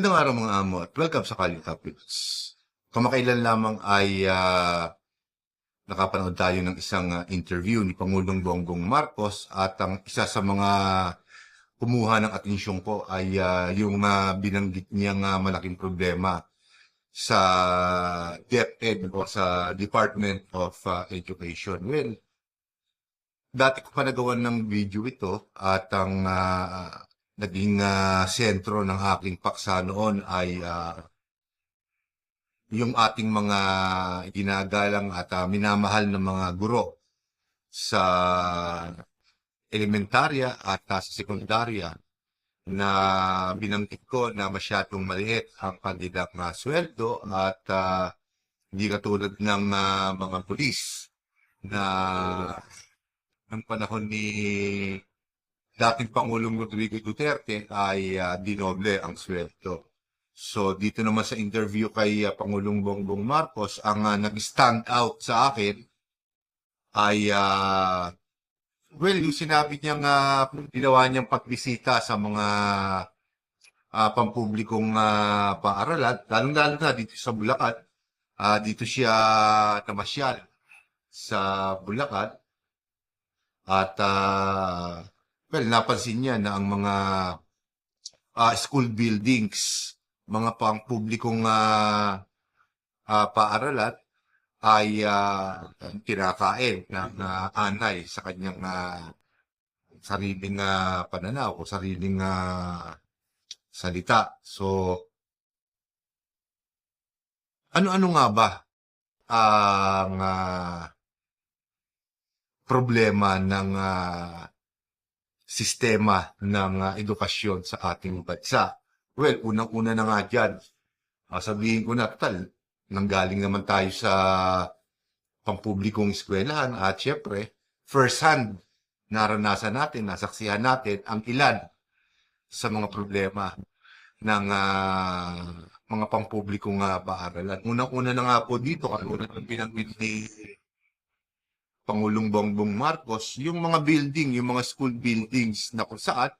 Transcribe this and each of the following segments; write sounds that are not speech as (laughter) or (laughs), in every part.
Magandang araw mga amo at welcome sa Kalye Topics. Kamakailan lamang ay ah, nakapanood tayo ng isang ah, interview ni Pangulong Bongbong Marcos at ang isa sa mga kumuha ng atensyon ko ay ah, yung ah, binanggit niyang ah, malaking problema sa DepEd o sa Department of ah, Education. Well, dati ko pa nagawan ng video ito at ang ah, naging ah, sentro ng aking paksa noon ay ah, yung ating mga ginagalang at ah, minamahal na mga guro sa elementarya at ah, sa sekundarya na binanggit ko na masyadong maliit ang kanilang ah, sweldo at ah, hindi katulad ng ah, mga pulis na ng panahon ni dating Pangulong Rodrigo Duterte ay ah, dinoble ang sweldo. So dito naman sa interview kay ah, Pangulong Bongbong Marcos, ang ah, nag-stand out sa akin ay ah, well, yung sinabi niya nga ginawa niyang pagbisita sa mga ah, pampublikong ah, paaralan, lalong-lalo na dito sa Bulacan. Ah, dito siya namasyal sa Bulacan at ah, well, napansin niya na ang mga ah, school buildings, mga pangpublikong ah, ah, paaralan ay ah, kinakain ng ah, anay sa kanyang ah, sariling ah, pananaw o sariling ah, salita. So, ano-ano nga ba ang ah, problema ng ah, sistema ng ah, edukasyon sa ating bansa. Well, unang-una na nga dyan, ah, sabihin ko na, total, nanggaling naman tayo sa pampublikong eskwelahan at syempre, first hand, naranasan natin, nasaksihan natin ang ilan sa mga problema ng ah, mga pampublikong uh, paaralan. Unang-una na nga po dito, katulad ng pinanggit ni Pangulong Bongbong Marcos, yung mga building, yung mga school buildings na kung saan,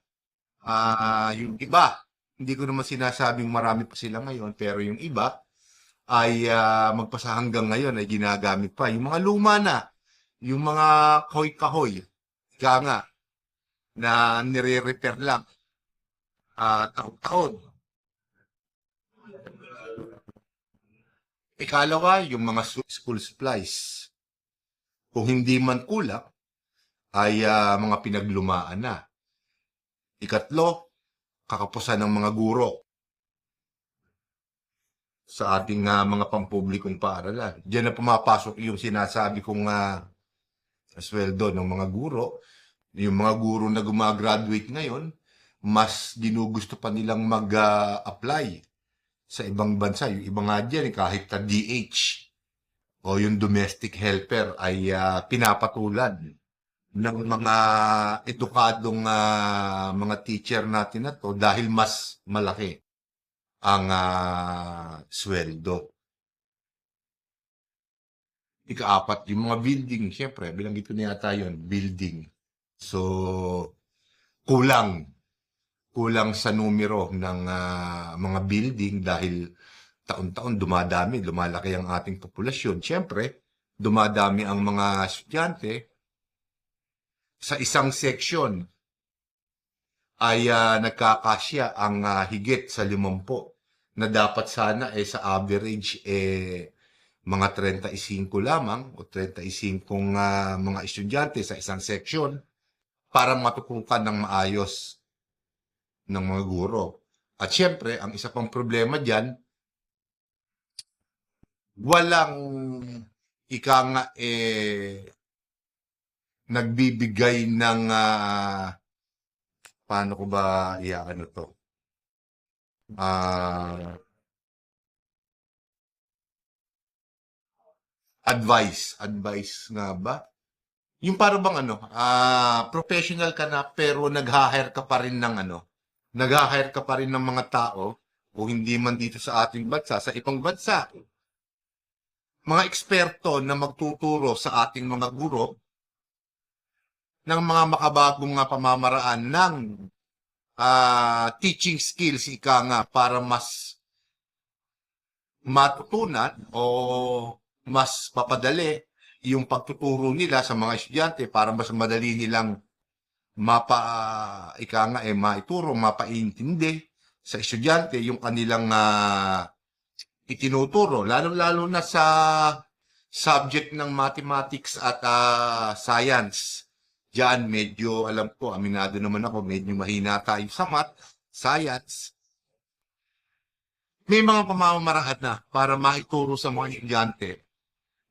ah, yung iba, hindi ko naman sinasabing marami pa sila ngayon, pero yung iba ay ah, magpasa hanggang ngayon ay ginagamit pa. Yung mga luma na, yung mga kahoy-kahoy, kaya nga, na nire-repair lang, ah, taon-taon. Ikalawa, yung mga school supplies kung hindi man kulang, ay ah, mga pinaglumaan na. Ikatlo, kakapusan ng mga guro sa ating ah, mga pampublikong paaralan. Diyan na pumapasok yung sinasabi kong uh, sweldo ng mga guro. Yung mga guro na gumagraduate ngayon, mas ginugusto pa nilang mag-apply sa ibang bansa. Yung iba nga dyan, kahit na DH, o yung domestic helper ay ah, pinapatulan ng mga edukadong ah, mga teacher natin na to dahil mas malaki ang ah, sweldo. Ikaapat, yung mga building, syempre, bilanggit ko na yata yun, building. So, kulang. Kulang sa numero ng ah, mga building dahil taon-taon dumadami, lumalaki ang ating populasyon. Siyempre, dumadami ang mga estudyante. Sa isang section ay ah, nagkakasya ang ah, higit sa limampo na dapat sana eh sa average eh mga 35 lamang o 35 ah, mga estudyante sa isang section para matutukan ng maayos ng mga guro. At siyempre, ang isa pang problema diyan, walang ika nga eh nagbibigay ng ah, paano ko ba iyaano to? Ah advice, advice nga ba? Yung para bang ano, ah professional ka na pero nag-hire ka pa rin ng ano, nag-hire ka pa rin ng mga tao o hindi man dito sa ating bansa, sa ibang bansa mga eksperto na magtuturo sa ating mga guro ng mga makabagong nga pamamaraan ng ah, teaching skills, ika nga, para mas matutunan o mas papadali yung pagtuturo nila sa mga estudyante para mas madali nilang mapa, ika nga, eh, maituro, mapaintindi sa estudyante yung kanilang ah, itinuturo, lalo-lalo na sa subject ng mathematics at ah, science. Diyan, medyo, alam ko, aminado naman ako, medyo mahina tayo sa math, science. May mga pamamaraan na para maituro sa mga estudyante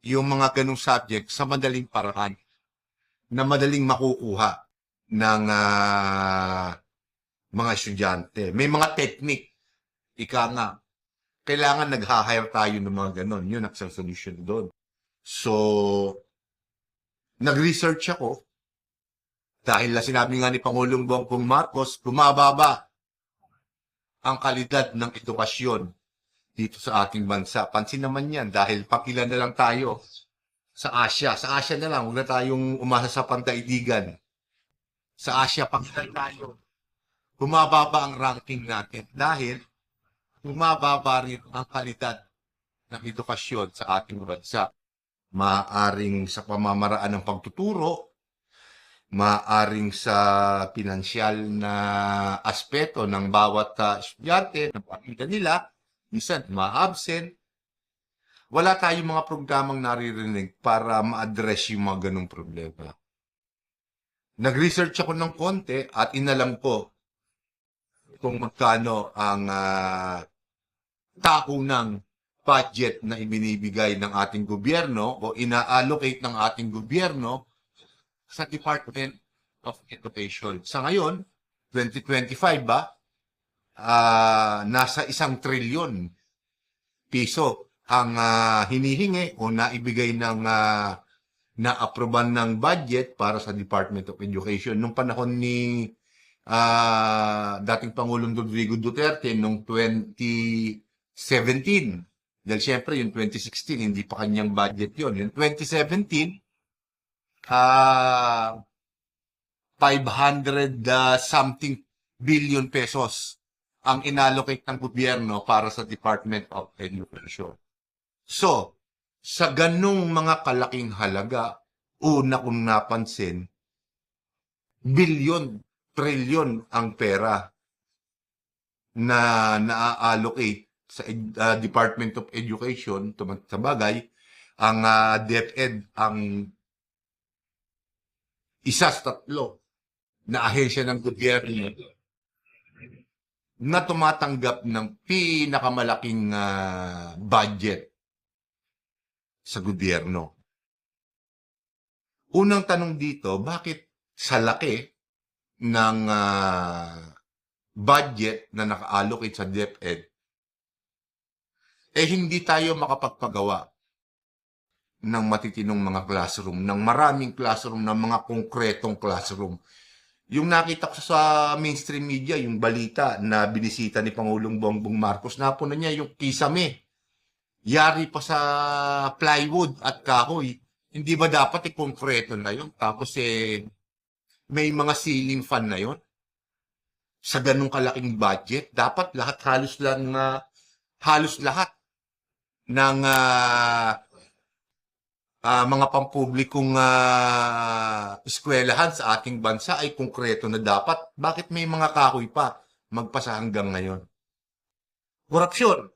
yung mga ganong subject sa madaling paraan na madaling makukuha ng ah, mga estudyante. May mga technique. Ika nga, kailangan nag-hire tayo ng mga ganon. Yun ang solution doon. So, nag-research ako dahil na sinabi nga ni Pangulong Bongbong Marcos, bumababa ang kalidad ng edukasyon dito sa ating bansa. Pansin naman yan dahil pakilan na lang tayo sa Asia. Sa Asia na lang, huwag na tayong umasa sa pantaidigan. Sa Asia, pakilan tayo. Bumababa ang ranking natin dahil bumababa rin ang kalidad ng edukasyon sa ating bansa. Maaring sa pamamaraan ng pagtuturo, maaring sa pinansyal na aspeto ng bawat uh, estudyante, ng pamilya nila, minsan ma-absent. Wala tayong mga programang naririnig para ma-address yung mga ganong problema. Nag-research ako ng konti at inalam ko kung magkano ang uh, taunang budget na ibinibigay ng ating gobyerno o ina-allocate ng ating gobyerno sa Department of Education. Sa ngayon, 2025 ba, ah, nasa isang trilyon piso ang ah, hinihingi o naibigay ng uh, na-aproban ng budget para sa Department of Education. Nung panahon ni ah, dating Pangulong Rodrigo Duterte noong 2017, dahil syempre yung 2016, hindi pa kanyang budget yon Yung 2017, ah 500 uh, something billion pesos ang inallocate ng gobyerno para sa Department of Education. So, sa ganong mga kalaking halaga, una kong napansin, bilyon, trilyon ang pera na na-allocate sa uh, Department of Education, sa bagay, ang uh, DepEd ang isa sa tatlo na ahensya ng gobyerno na tumatanggap ng pinakamalaking ah, budget sa gobyerno. Unang tanong dito, bakit sa laki ng ah, budget na naka-allocate sa DepEd, eh hindi tayo makapagpagawa ng matitinong mga classroom, ng maraming classroom, ng mga konkretong classroom. Yung nakita ko sa mainstream media, yung balita na binisita ni Pangulong Bongbong Marcos, napuna niya yung kisame. Yari pa sa plywood at kahoy. Hindi ba dapat i-konkreto na yun? Tapos eh, may mga ceiling fan na yun? Sa ganung kalaking budget, dapat lahat halos lang, ah, halos lahat ng ah, ah, mga pampublikong ah, eskwelahan sa ating bansa ay konkreto na dapat. Bakit may mga kahoy pa magpasa hanggang ngayon? Korupsyon.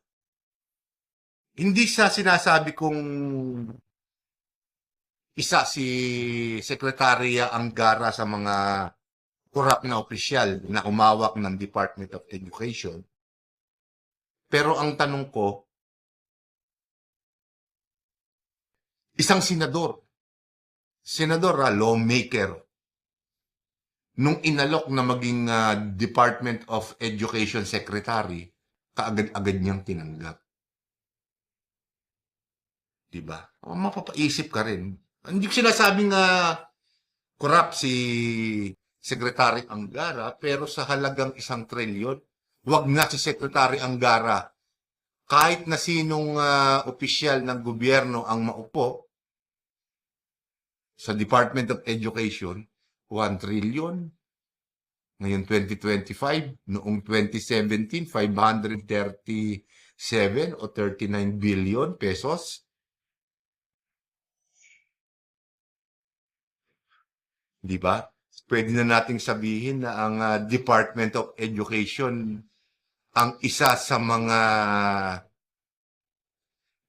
Hindi sa sinasabi kong isa si Sekretarya Anggara sa mga korap na opisyal na umawak ng Department of Education. Pero ang tanong ko, isang senador, senador, ah, lawmaker, nung inalok na maging ah, Department of Education Secretary, kaagad-agad niyang tinanggap. Diba? O, mapapaisip ka rin. Hindi ko sinasabing uh, corrupt si Secretary Angara, pero sa halagang isang trilyon, wag na si Secretary Angara kahit na sinong ah, opisyal ng gobyerno ang maupo sa Department of Education, 1 trillion, Ngayon 2025, noong 2017, 537 o 39 billion pesos. Di ba? Pwede na nating sabihin na ang ah, Department of Education ang isa sa mga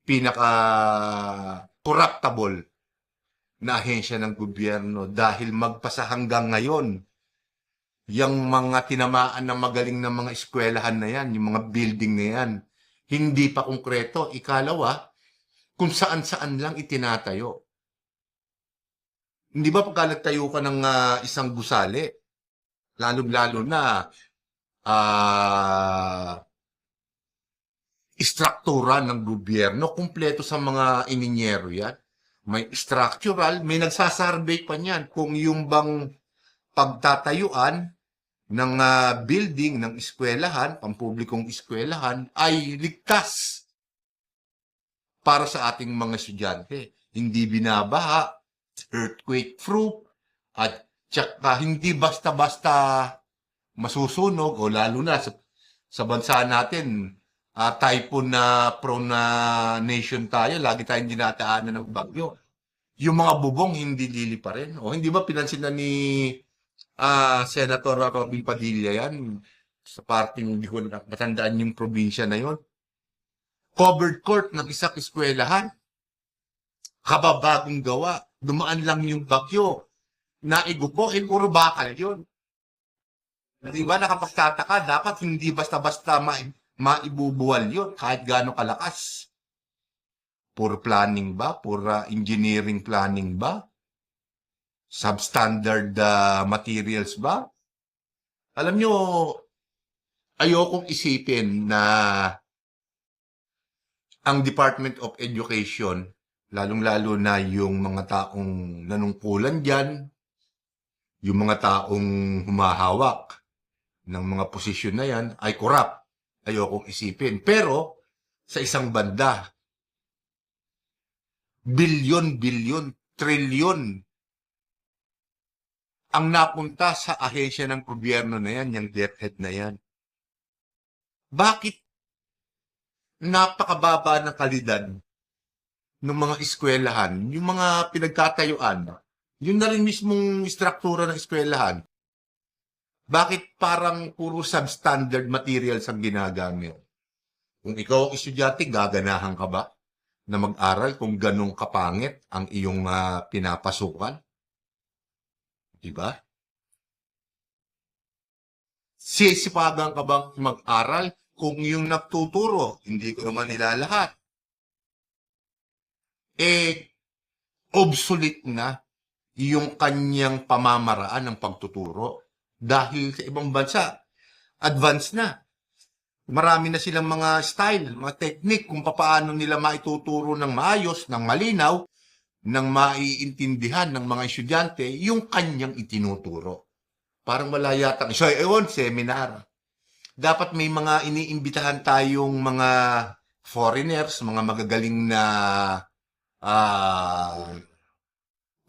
pinaka corruptible na ahensya ng gobyerno dahil magpasa hanggang ngayon yung mga tinamaan ng magaling na mga eskwelahan na yan, yung mga building na yan, hindi pa konkreto. Ikalawa, kung saan-saan lang itinatayo. Hindi ba pagka nagtayo ka ng ah, isang gusali, lalo-lalo na ah istruktura ng gobyerno, kumpleto sa mga ininyero yan. May structural, may nagsasarvey pa niyan kung yung bang pagtatayuan ng ah, building ng eskwelahan, pampublikong eskwelahan, ay ligtas para sa ating mga estudyante. Hindi binabaha, earthquake proof, at tsaka hindi basta-basta masusunog o lalo na sa, sa bansa natin, ah, typhoon na prone na nation tayo, lagi tayong dinataanan ng bagyo. Yung mga bubong hindi lili pa rin. O hindi ba pinansin na ni ah, Senator Robin Padilla yan sa parting hindi ko matandaan yung probinsya na yon. Covered court ng isang eskwelahan. Kababagong gawa. Dumaan lang yung bagyo. Naigupo, eh, puro bakal yun. Di ba nakapagtataka, dapat hindi basta-basta ma maibubuwal yun kahit gaano kalakas. Puro planning ba? Puro engineering planning ba? Substandard ah, materials ba? Alam nyo, ayokong isipin na ang Department of Education, lalong-lalo na yung mga taong nanungkulan dyan, yung mga taong humahawak ng mga posisyon na yan ay corrupt. Ayokong isipin. Pero, sa isang banda, bilyon, bilyon, trilyon ang napunta sa ahensya ng gobyerno na yan, yung DepEd na yan. Bakit napakababa ng kalidad ng mga eskwelahan, yung mga pinagtatayuan, yun na rin mismong istruktura ng eskwelahan, bakit parang puro substandard materials ang ginagamit? Kung ikaw ang estudyante, gaganahan ka ba na mag-aral kung ganong kapangit ang iyong ah, pinapasukan? Diba? Sisipagan ka bang mag-aral kung yung nagtuturo, hindi ko naman nilalahat, eh, obsolete na yung kanyang pamamaraan ng pagtuturo dahil sa ibang bansa, advanced na. Marami na silang mga style, mga technique kung paano nila maituturo ng maayos, ng malinaw, ng maiintindihan ng mga estudyante yung kanyang itinuturo. Parang wala yata. So, ewan, seminar. Dapat may mga iniimbitahan tayong mga foreigners, mga magagaling na ah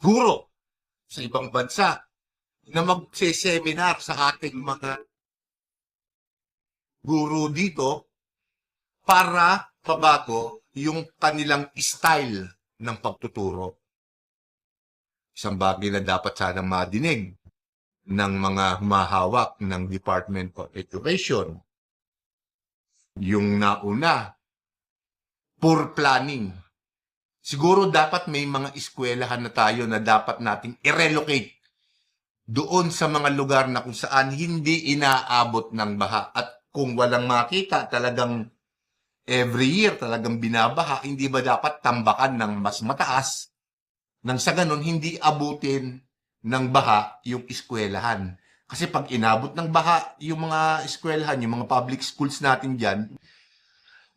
guro sa ibang bansa na magse-seminar sa ating mga guro dito para pabago yung kanilang style ng pagtuturo. Isang bagay na dapat sana madinig ng mga humahawak ng Department of Education. Yung nauna, poor planning. Siguro dapat may mga eskwelahan na tayo na dapat nating i-relocate doon sa mga lugar na kung saan hindi inaabot ng baha. At kung walang makita, talagang every year talagang binabaha, hindi ba dapat tambakan ng mas mataas nang sa ganun hindi abutin ng baha yung eskwelahan. Kasi pag inabot ng baha yung mga eskwelahan, yung mga public schools natin dyan,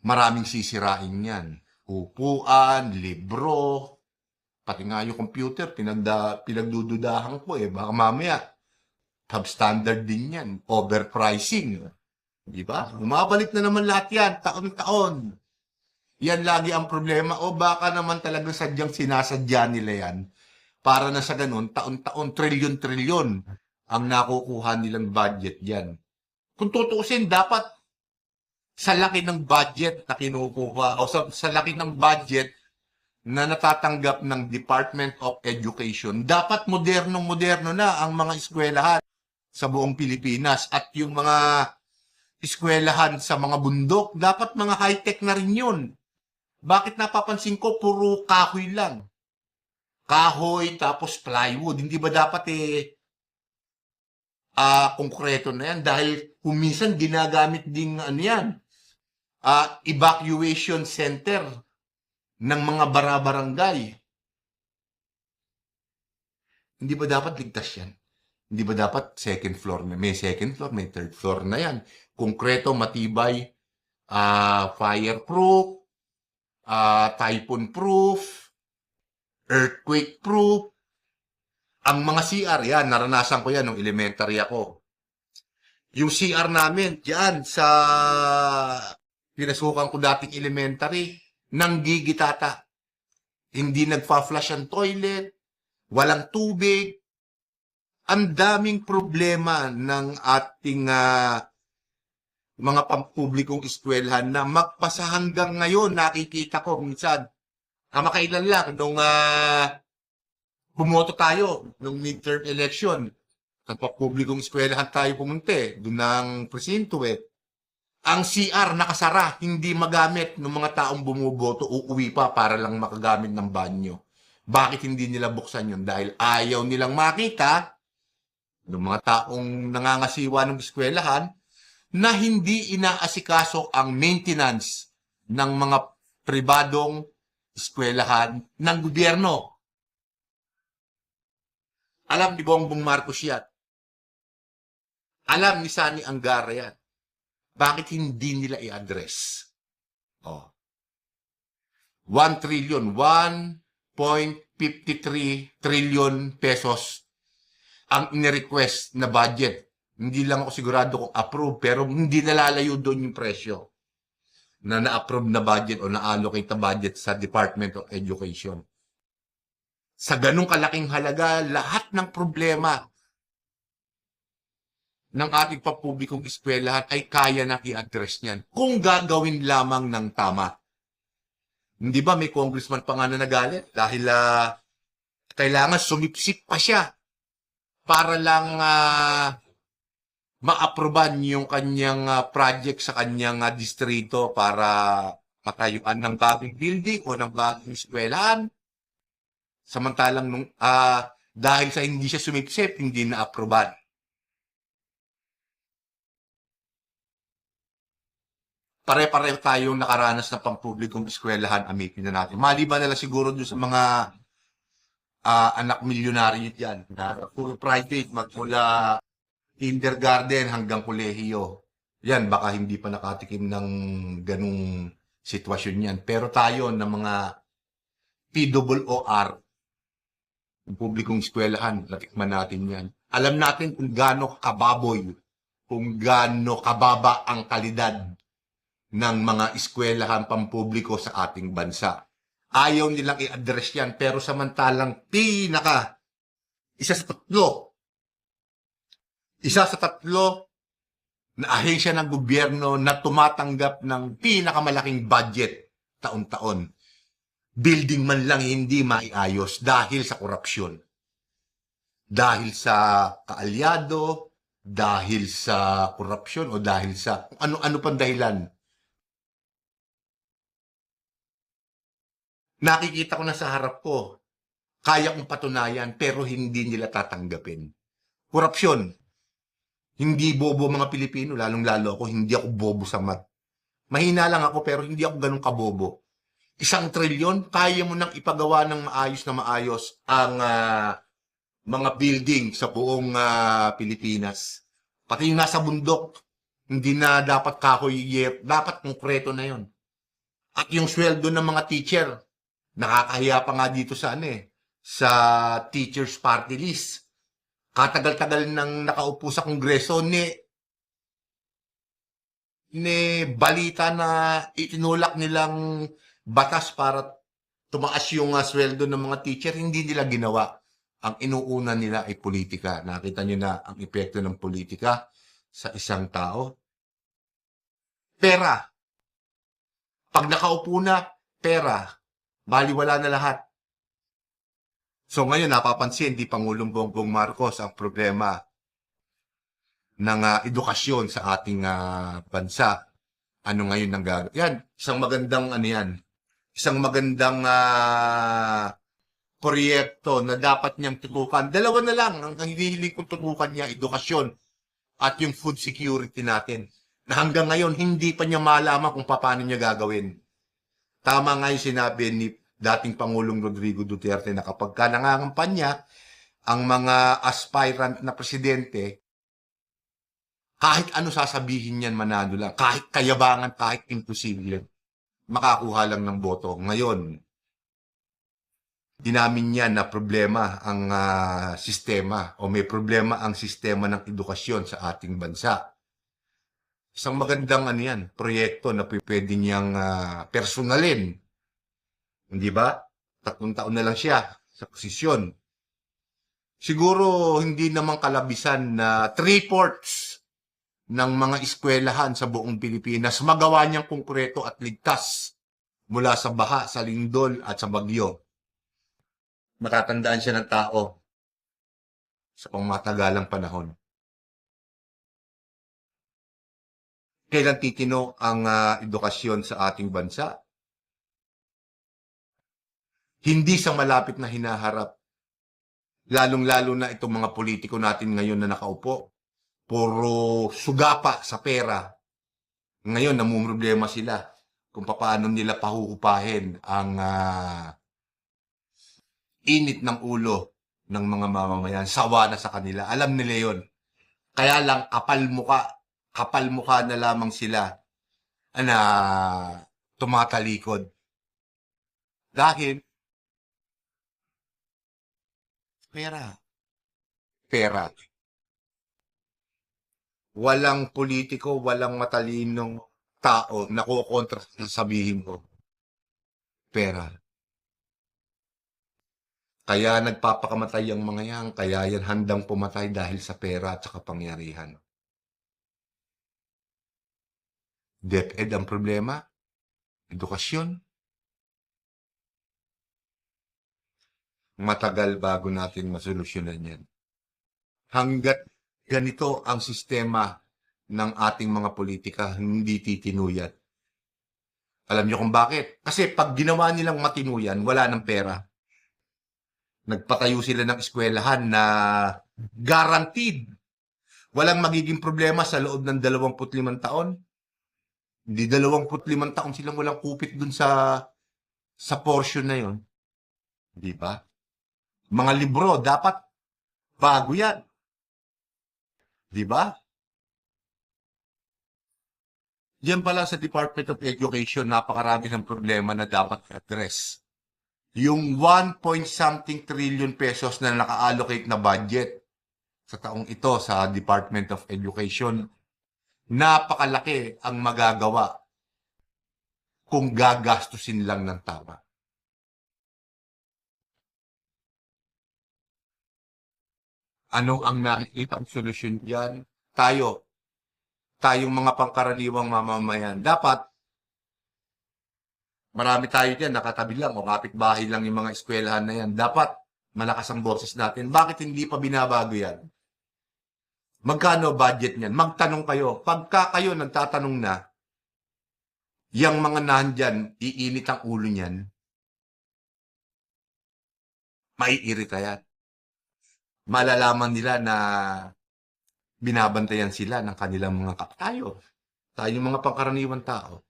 maraming sisirain yan. Upuan, libro, pati nga yung computer, pinagda, pinagdududahan ko eh. Baka mamaya, substandard din yan. Overpricing. Di ba? Umabalik na naman lahat yan, taon-taon. Yan lagi ang problema. O baka naman talagang sadyang sinasadya nila yan para na sa ganun, taon-taon, trilyon-trilyon ang nakukuha nilang budget diyan. Kung tutuusin, dapat sa laki ng budget na kinukuha o sa, sa laki ng budget na natatanggap ng Department of Education, dapat modernong-moderno na ang mga eskwelahan sa buong Pilipinas at yung mga eskwelahan sa mga bundok, dapat mga high-tech na rin yun. Bakit napapansin ko, puro kahoy lang. Kahoy, tapos plywood. Hindi ba dapat eh, ah konkreto na yan? Dahil kung minsan ginagamit din ano yan, ah evacuation center ng mga barabarangay. Hindi ba dapat ligtas yan? Hindi ba dapat second floor? May second floor, may third floor na yan. Konkreto, matibay, ah fireproof, ah typhoon proof, earthquake proof. Ang mga CR, yan, naranasan ko yan nung elementary ako. Yung CR namin, yan, sa pinasukan ko dating elementary, nang gigitata. Hindi nagpa-flush ang toilet, walang tubig. Ang daming problema ng ating ah, mga pampublikong eskwelahan na magpasa hanggang ngayon nakikita ko minsan. Kamakailan lang nung ah, bumoto tayo nung midterm election. Sa pampublikong eskwelahan tayo pumunti, doon ng presinto eh. Ang CR nakasara, hindi magamit ng mga taong bumuboto, uuwi pa para lang makagamit ng banyo. Bakit hindi nila buksan yun? Dahil ayaw nilang makita ng mga taong nangangasiwa ng eskwelahan na hindi inaasikaso ang maintenance ng mga pribadong eskwelahan ng gobyerno. Alam ni Bongbong Marcos yan. Alam ni Sani Angara yan. Bakit hindi nila i-address? Oh. 1 trillion, 1.53 trillion pesos ang inirequest na budget. Hindi lang ako sigurado kung approve, pero hindi nalalayo doon yung presyo na na-approve na budget o na-allocate na budget sa Department of Education. Sa ganong kalaking halaga, lahat ng problema ng ating pampublikong eskwelahan ay kaya na i-address niyan kung gagawin lamang ng tama. Hindi ba may congressman pa nga na nagalit dahil ah, kailangan sumipsip pa siya para lang uh, maaproban yung kanyang ah, project sa kanyang ah, distrito para patayuan ng bagong building o ng bagong eskwelahan. Samantalang nung, ah, dahil sa hindi siya sumipsip, hindi na-aproban. Pare-pareho tayong nakaranas ng pampublikong eskwelahan, amitin na natin. Maliban na lang siguro doon sa mga ah, anak milyonaryo yan, na puro private, magmula kindergarten hanggang kolehiyo. Yan, baka hindi pa nakatikim ng ganung sitwasyon yan. Pero tayo na mga PWOR, yung publikong eskwelahan, natikman natin yan. Alam natin kung gaano kababoy, kung gaano kababa ang kalidad ng mga eskwelahan pampubliko sa ating bansa. Ayaw nilang i-address yan, pero samantalang pinaka, isa sa tatlo, isa sa tatlo na ahensya ng gobyerno na tumatanggap ng pinakamalaking budget taon-taon. Building man lang hindi maiayos dahil sa korupsyon. Dahil sa kaalyado, dahil sa korupsyon o dahil sa ano-ano pang dahilan nakikita ko na sa harap ko. Kaya kong patunayan, pero hindi nila tatanggapin. Korupsyon. Hindi bobo mga Pilipino, lalong-lalo ako, hindi ako bobo sa mat. Mahina lang ako, pero hindi ako ganun kabobo. Isang trilyon, kaya mo nang ipagawa ng maayos na maayos ang ah, mga building sa buong ah, Pilipinas. Pati yung nasa bundok, hindi na dapat kahoy, dapat konkreto na yon. At yung sweldo ng mga teacher, Nakakahiya pa nga dito sa ano eh, sa teachers party list. Katagal-tagal nang nakaupo sa kongreso ni ni balita na itinulak nilang batas para tumaas yung uh, sweldo ng mga teacher, hindi nila ginawa. ang inuuna nila ay politika. Nakita nyo na ang epekto ng politika sa isang tao. Pera. Pag nakaupo na, pera. Baliwala na lahat. So ngayon napapansin, di Pangulong Bongbong Marcos ang problema ng ah, edukasyon sa ating ah, bansa. Ano ngayon ang gagawin? Yan, isang magandang ano yan. Isang magandang ah, proyekto na dapat niyang tutukan. Dalawa na lang ang ang hinihiling kong tutukan niya, edukasyon at yung food security natin. Na hanggang ngayon, hindi pa niya malaman kung paano niya gagawin. Tama nga yung sinabi ni dating Pangulong Rodrigo Duterte na kapag ka nangangampanya ang mga aspirant na presidente, kahit ano sasabihin niyan manalo lang, kahit kayabangan, kahit imposible, makakuha lang ng boto. Ngayon, dinamin niya na problema ang ah, sistema o may problema ang sistema ng edukasyon sa ating bansa. Isang magandang ano yan, proyekto na pwede niyang ah, personalin. Hindi ba? Tatlong taon na lang siya sa posisyon. Siguro hindi naman kalabisan na three-fourths ng mga eskwelahan sa buong Pilipinas magawa niyang konkreto at ligtas mula sa baha, sa lindol at sa bagyo. Matatandaan siya ng tao sa pangmatagalang panahon. Kailan titino ang ah, edukasyon sa ating bansa? Hindi sa malapit na hinaharap. Lalong-lalo na itong mga politiko natin ngayon na nakaupo. Puro sugapa sa pera. Ngayon, namumroblema sila kung paano nila pahuhupahin ang ah, init ng ulo ng mga mamamayan. Sawa na sa kanila. Alam nila yon. Kaya lang, kapal muka, kapal mukha na lamang sila na tumatalikod. Dahil, pera. Pera. Walang politiko, walang matalinong tao na kukontra sa sabihin ko. Pera. Kaya nagpapakamatay ang mga yan, kaya yan handang pumatay dahil sa pera at sa kapangyarihan. DepEd ang problema, edukasyon. Matagal bago natin masolusyonan yan. Hanggat ganito ang sistema ng ating mga politika, hindi titinuyat. Alam niyo kung bakit? Kasi pag ginawa nilang matinuyan, wala ng pera. Nagpatayo sila ng eskwelahan na guaranteed. Walang magiging problema sa loob ng 25 taon. Hindi 25 taon silang walang kupit dun sa sa portion na yon. Di ba? Mga libro, dapat bago yan. Di ba? Yan pala sa Department of Education, napakarami ng problema na dapat address. Yung 1 point something trillion pesos na naka-allocate na budget sa taong ito sa Department of Education, napakalaki ang magagawa kung gagastusin lang ng tama. Ano ang nakikita ang solusyon diyan? Tayo, tayong mga pangkaraniwang mamamayan, dapat marami tayo diyan, nakatabi lang o kapitbahay lang yung mga eskwelahan na yan. Dapat malakas ang boses natin. Bakit hindi pa binabago yan? Magkano budget niyan? Magtanong kayo. Pagka kayo nagtatanong na, yung mga nandyan, iinit ang ulo niyan, maiirita yan. Malalaman nila na binabantayan sila ng kanilang mga kap. Tayo. Tayong mga pangkaraniwan tao.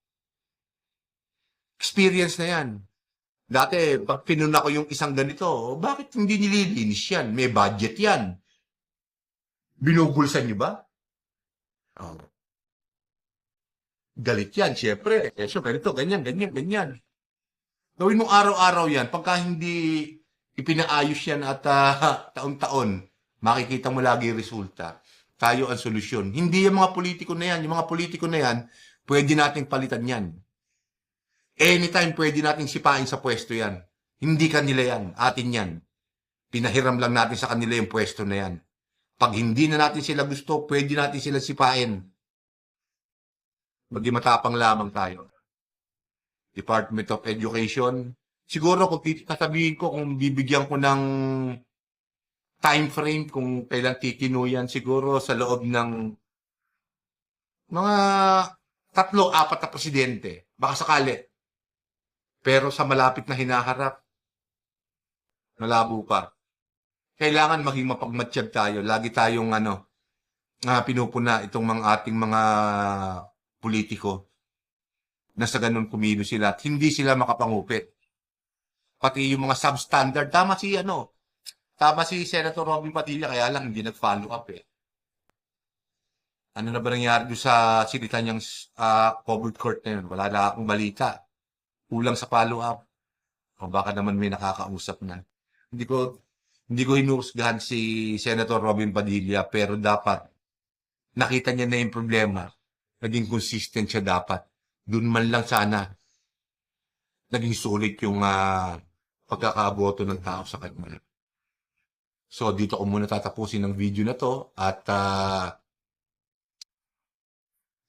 Experience na yan. Dati, pag pinuna ko yung isang ganito, "Oh, bakit hindi nililinis yan? May budget yan. Binubulsan niyo ba? Oh. Galit yan, syempre. Eh, so, ganito, ganyan, ganyan, ganyan. Gawin mo araw-araw yan. Pagka hindi ipinaayos yan at ah, (laughs) taon-taon, makikita mo lagi resulta. Tayo ang solusyon. Hindi yung mga politiko na yan. Yung mga politiko na yan, pwede nating palitan yan. Anytime pwede nating sipain sa pwesto yan. Hindi kanila yan. Atin yan. Pinahiram lang natin sa kanila yung pwesto na yan. Pag hindi na natin sila gusto, pwede natin sila sipain. Maging matapang lamang tayo. Department of Education. Siguro kung sasabihin ko kung bibigyan ko ng time frame kung kailan titino yan, siguro sa loob ng mga tatlo, apat na presidente. Baka sakali. Pero sa malapit na hinaharap, malabo pa. Kailangan maging mapagmatsyag tayo. Lagi tayong ano, nga pinupuna itong mga ating mga politiko na sa ganun kumino sila at hindi sila makapangupit. Pati yung mga substandard, tama si ano, tama si Senator Robin Padilla, kaya lang hindi nag-follow up eh. Ano na ba nangyari doon sa sinita niyang covered court na yun? Wala na akong balita. Kulang sa follow up. O baka naman may nakakausap na. Hindi ko hindi ko hinusgahan si Senator Robin Padilla pero dapat nakita niya na yung problema. Naging consistent siya dapat. Doon man lang sana naging sulit yung ah, pagkakaboto ng tao sa kanya. So dito ko muna tatapusin ang video na to at ah,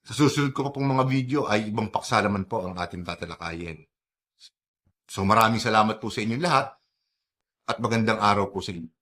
sa susunod ko pa pong mga video ay ibang paksa naman po ang ating tatalakayin. So maraming salamat po sa inyong lahat at magandang araw po sa inyo.